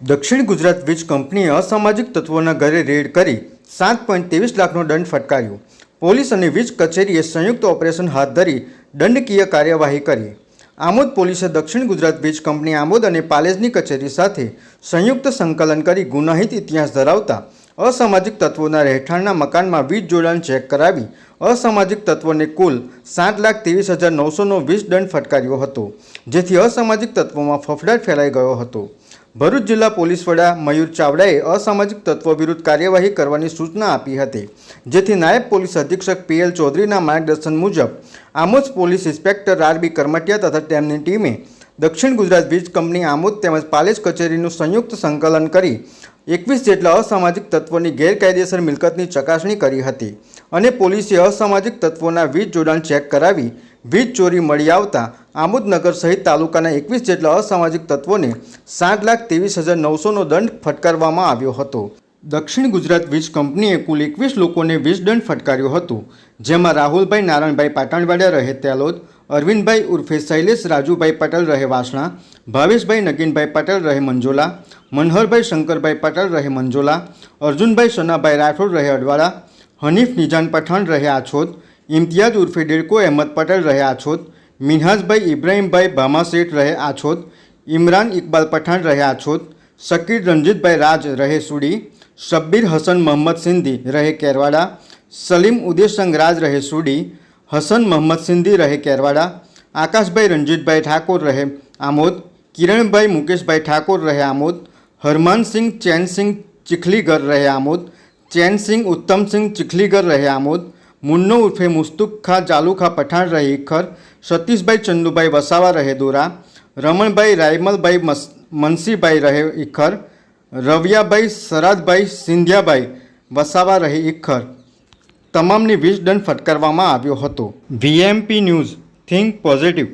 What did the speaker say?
દક્ષિણ ગુજરાત વીજ કંપનીએ અસામાજિક તત્વોના ઘરે રેડ કરી સાત પોઈન્ટ ત્રેવીસ લાખનો દંડ ફટકાર્યો. પોલીસ અને વીજ કચેરીએ સંયુક્ત ઓપરેશન હાથ ધરી દંડકીય કાર્યવાહી કરી. આમોદ પોલીસે દક્ષિણ ગુજરાત વીજ કંપની આમોદ અને પાલેજની કચેરી સાથે સંયુક્ત સંકલન કરી ગુનાહિત ઇતિહાસ ધરાવતા અસામાજિક તત્વોના રહેઠાણના મકાનમાં વીજ જોડાણ ચેક કરાવી અસામાજિક તત્વોને કુલ સાત લાખ ત્રેવીસ હજાર નવસોનો વીજ દંડ ફટકાર્યો હતો, જેથી અસામાજિક તત્વોમાં ફફડાટ ફેલાઈ ગયો હતો. ભરૂચ જિલ્લા પોલીસ વડા મયુર ચાવડાએ અસામાજિક તત્વો વિરુદ્ધ કાર્યવાહી કરવાની સૂચના આપી હતી, જેથી નાયબ પોલીસ અધિક્ષક પીએલ ચૌધરીના માર્ગદર્શન મુજબ Amod police inspector R B Karamtiya તથા તેમની ટીમે દક્ષિણ ગુજરાત વીજ કંપની આમોદ તેમજ પાલેજ કચેરીનું સંયુક્ત સંકલન કરી એકવીસ જેટલા અસામાજિક તત્વોની ગેરકાયદેસર મિલકતની ચકાસણી કરી હતી અને પોલીસે અસામાજિક તત્વોના વીજ જોડાણ ચેક કરાવી વીજ ચોરી મળી આવતા આમોદનગર સહિત તાલુકાના એકવીસ જેટલા અસામાજિક તત્વોને સાત લાખ ત્રેવીસ હજાર નવસોનો દંડ ફટકારવામાં આવ્યો હતો. દક્ષિણ ગુજરાત વીજ કંપનીએ કુલ એકવીસ લોકોને વીજ દંડ ફટકાર્યો હતો, જેમાં રાહુલભાઈ, નારાયણભાઈ પાટણવાડિયા રહે ત્યાલોદ અરવિંદભાઈ ઉર્ફે શૈલેષ, રાજુભાઈ પટેલ રહે વાસણા, ભાવેશભાઈ, નગીનભાઈ પટેલ રહે મંજોલા, મનહરભાઈ, શંકરભાઈ પટેલ રહે મંજોલા, અર્જુનભાઈ, સનાભાઈ રાઠોડ રહે અડવાળા, હનીફ નિજાન પઠાણ રહે આછોદ, ઇમ્તિયાઝ ઉર્ફે ડેડકો અહેમદ પટેલ રહે આછોદ મિનહાજભાઈ ઇબ્રાહીમભાઈ ભામાશેઠ રહે આછોદ, ઇમરાન ઇકબાલ પઠાણ રહે આછોદ શકીર રંજીતભાઈ રાજ રહે સુડી, શબ્બીર હસન મોહમ્મદ સિંધી રહે કેરવાડા, સલીમ ઉદેશ રાજ રહે સુડી હસન મોહમ્મદ સિંધી રહે કેરવાડા, આકાશભાઈ રણજીતભાઈ ઠાકોર રહે આમોદ, કિરણભાઈ મુકેશભાઈ ઠાકોર રહે આમોદ, હરમાનસિંહ ચેનસિંહ ચીખલીગર રહે આમોદ, ચેનસિંહ ઉત્તમસિંહ ચીખલીગર રહે આમોદ, મુન્નો ઉર્ફે મુસ્તુક ખા જાલુખા પઠાણ રહે ઇખર સતીશભાઈ ચંદુભાઈ વસાવા રહે દોરા, રમણભાઈ રાયમલભાઈ મનસીભાઈ રહે ઇખર રવિયાભાઈ સરાદભાઈ સિંધિયાભાઈ વસાવા રહે ઇખર તમામની વીજ દંડ ફટકારવામાં આવ્યો હતો. VMP news think positive.